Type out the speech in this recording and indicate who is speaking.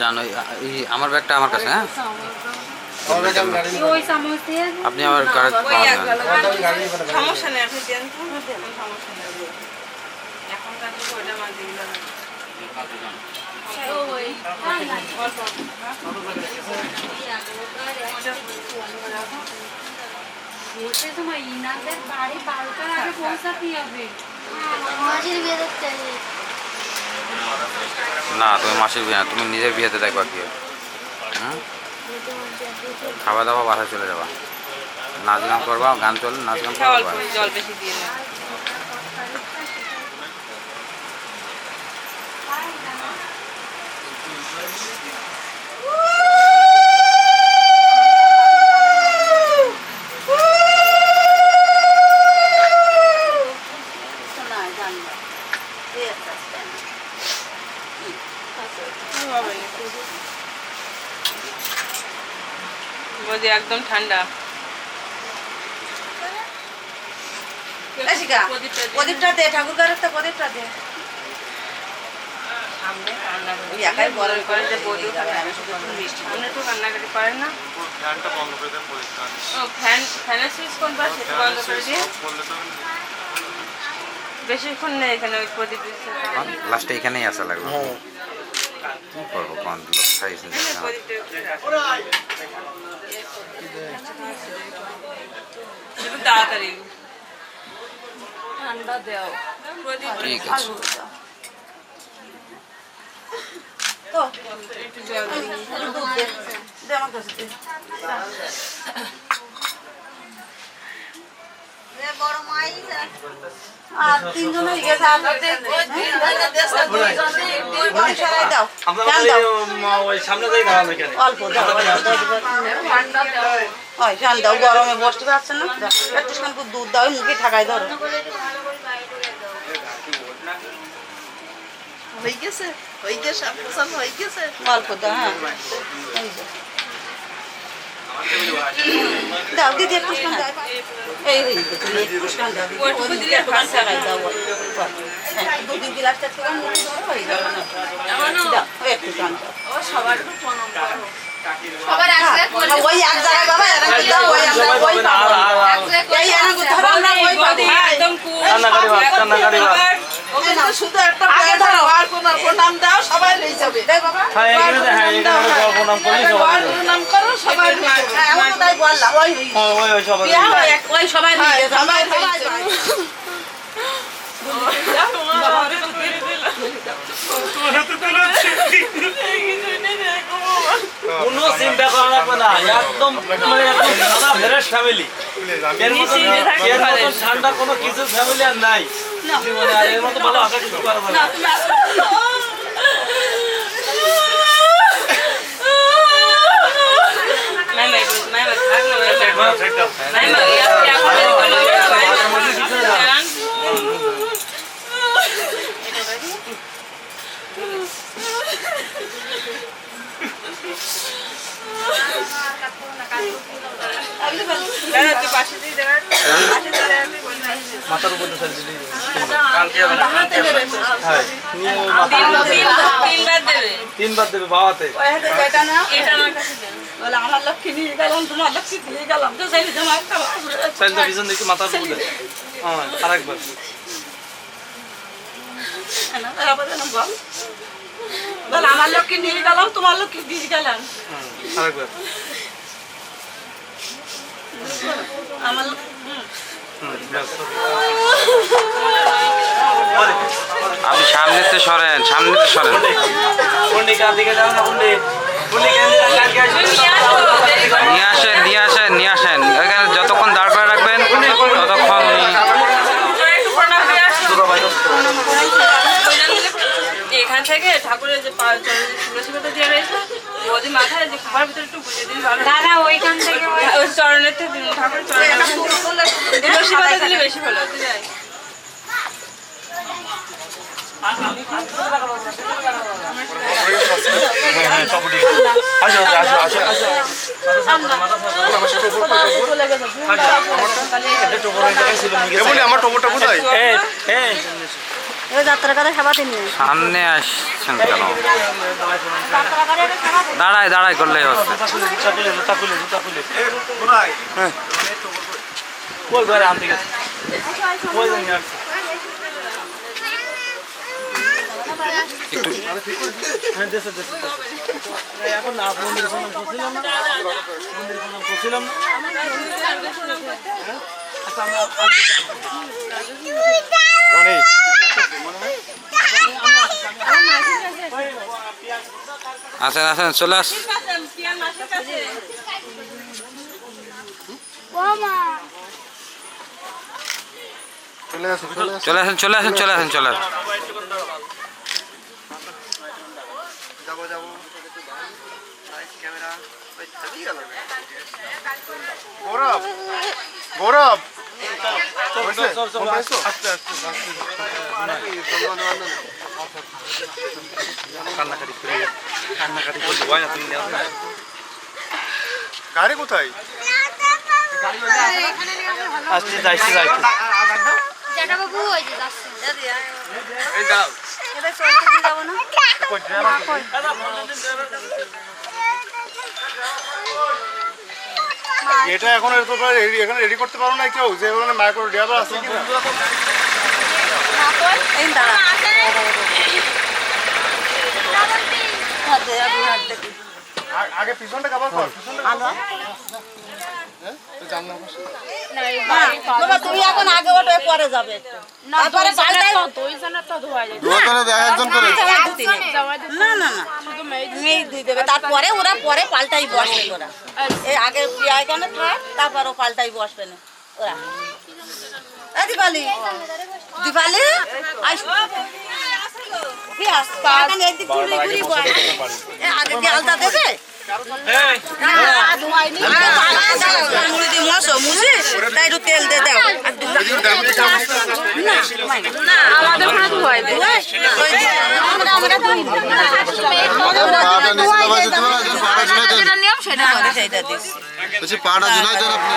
Speaker 1: জানো এই আমার ব্যাগটা আমার কাছে হ্যাঁ? আপনি আমার
Speaker 2: সমস্যা নেই আপনি দেন সমস্যা নেই। ওইটা
Speaker 3: তোমার ইনাদের বাড়ি বারোটার আগে পৌঁছাতে
Speaker 4: মাঝের হবে।
Speaker 1: না তুমি মাসির বিয়ে না তুমি নিজের বিয়েতে দেখবা কি হয়। হুম খাওয়া দাওয়া বাসায় চলে যাবা। নাচ গান করবা গান চলে নাচ গান করবা।
Speaker 2: জল বেশি
Speaker 3: একটা।
Speaker 2: বলছি একদম ঠান্ডা। প্রদীপটা
Speaker 3: দে ঠাকুর প্রদীপটা দে। ওই একাই বড়
Speaker 2: করে যে
Speaker 3: একটু
Speaker 2: একটু কান্নাকাটি করেন না।
Speaker 5: ফ্যানটা বন্ধ করে দেন
Speaker 2: ও ফ্যান ফ্যানের সুইচ বন্ধ করে দিয়ে বেশিক্ষণ নেই এখানে ওই প্রদীপ
Speaker 1: লাস্টে এখানেই আসা লাগবে। কি করব কোন লোক সাইজ
Speaker 2: প্রদীপটা একটু তাড়াতাড়ি ঠান্ডা দেও প্রদীপ
Speaker 1: ঠিক আছে
Speaker 3: তো
Speaker 2: একটু জল দিই
Speaker 3: একটু দুধ দে দে আমার কাছে দে।
Speaker 4: এ বড় মাই
Speaker 3: আর তিনজন হয়ে গেছে আর দুই বাড়ি সরাই দাও ফ্যান দাও
Speaker 5: ওই সামনে যাই দাঁড়ানো এখানে
Speaker 3: অল্প ফ্যান দাও গরমে বসতে পারছে না দাও, একটু দুধ দাও মুখে ঠাকাই ধরো
Speaker 6: হয়ে গেছে হয়ে গেছে হয়ে গেছে
Speaker 3: অল্প দাও হ্যাঁ। দাও দিদি একটু এই। হ্যাঁ, গ্লাসটা হয়ে
Speaker 2: সবার
Speaker 3: হ্যাঁ, ওই এক জায়গায় বাবা
Speaker 6: শুধু একটা
Speaker 3: ধরো।
Speaker 6: আর কোন প্রণাম দাও সবাই লয়ে যাবে।
Speaker 3: বাবা
Speaker 5: হ্যাঁ তো- হ্যাঁ প্রণাম করলি
Speaker 3: হ্যাঁ ওই
Speaker 5: হ্যাঁ, ওই ওই সবাই
Speaker 3: ওই সবাই
Speaker 6: সবাই
Speaker 7: কোনো চিন্তা করা লাগবে না। একদম মানে একদম সাদা ফ্রেশ ফ্যামিলি এর মতো ঠান্ডা কোনো কিছু ফ্যামিলি আর নাই। জীবনে আর এর মতো ভালো আশা কিছু করা যাবে না।
Speaker 2: নাই, নাই, নাই, নাই,
Speaker 5: মাথার উপর হ্যাঁ।
Speaker 2: তিনবার দেবে
Speaker 5: বাবাতে।
Speaker 2: আমার
Speaker 3: লক্ষ্মী নিয়ে গেলাম তোমার লক্ষ্মী গেলাম তো
Speaker 5: পিছন মাথার উপর হ্যাঁ আরেকবার।
Speaker 3: বল বল আমার লক্ষ্মী নিয়ে গেলাম তোমার লক্ষ্মী দিয়ে গেলাম।
Speaker 5: আরেকবার।
Speaker 3: আমার
Speaker 1: আপনি সামনেতে সরেন সামনেতে সরেন
Speaker 7: সামনে তো দিকে যাও না পন্ডিত পন্ডিত কেন দিকে কালকে আসবে।
Speaker 2: নিয়ে আসো,
Speaker 1: নিয়ে আসেন নিয়ে আসেন নিয়ে আসেন। এখানে যতক্ষণ দাঁড় করে রাখবেন ততক্ষণ উনি-
Speaker 2: তোরা একটু প্রণাম করে আসো। এখান থেকে ঠাকুরের যে পা- চরণে যে তুলসী পাতা দেওয়া রয়েছে ওদের মাথায় যে খাবার ভিতরে একটু বুঝিয়ে দিন ভালো দাদা ওইখান থেকে ওই চরণের থেকে দিন, ঠাকুরের তুলসী পাতা দিলে বেশি ভালো হতো যাই
Speaker 5: আসো আসো আসো আসো
Speaker 7: এটা তো বড় জায়গায় ছিল নিয়ে গেছে।
Speaker 5: আমার টপরটা কোথায়
Speaker 1: সামনে আসছেন কেন? দাঁড়ায় দাঁড়ায় করলেই হচ্ছে।
Speaker 7: খুলে জুতা খুলে জুতা খুলে জুতা খুলে হ্যাঁ কই ঘরে আনতে গেছে কই জানি আসছে
Speaker 1: একটু
Speaker 7: হ্যাঁ দেশে দেশে দেশে। এই এখন না মন্দিরের প্রণাম করছিলাম না মন্দিরের প্রণাম করছিলাম না হ্যাঁ? আচ্ছা আমরা আনতে যাব।
Speaker 1: আসেন আসেন চলে আস। চলে আসেন চলে আসেন। চলে আসেন চলে আসেন।
Speaker 7: কান্নাকাটি কান্নাকাটি করতে হয় না তুমি
Speaker 5: গাড়ি কোথায়?
Speaker 7: আসতে যাইতে যাইতে
Speaker 4: বাবু ওই যে যাচ্ছে।
Speaker 3: এবার চলতে দিয়ে যাব না?
Speaker 5: এটা এখন এত রেডি এখানে রেডি করতে পারো না কেউ? যে ওখানে মাইক্রো ড্রাইভার আছে কিনা?
Speaker 3: এই দাঁড়া। হাত আপনি।
Speaker 5: আগে পিছনটা কর পিছনটা
Speaker 3: আলো।
Speaker 5: হ্যাঁ
Speaker 3: তুমি এখন আগে ওঠো পরে যাবে। তারপরে পাল্টাই
Speaker 5: দোকানে দেখ একজন করে।
Speaker 3: জামাই না না না। মেয়ে দুই দেবে তারপরে ওরা পরে পাল্টাই বসবে ওরা এই আগে প্রিয়া এখানে থাক তারপর ও পাল্টাই বসবে না। ওরা। দীপালি। দীপালি। আস তেল দিয়ে দাও। আর
Speaker 2: আমাদের হয়
Speaker 3: নিয়ম সেটা
Speaker 5: পাটা ঝুলাই দেন আপনি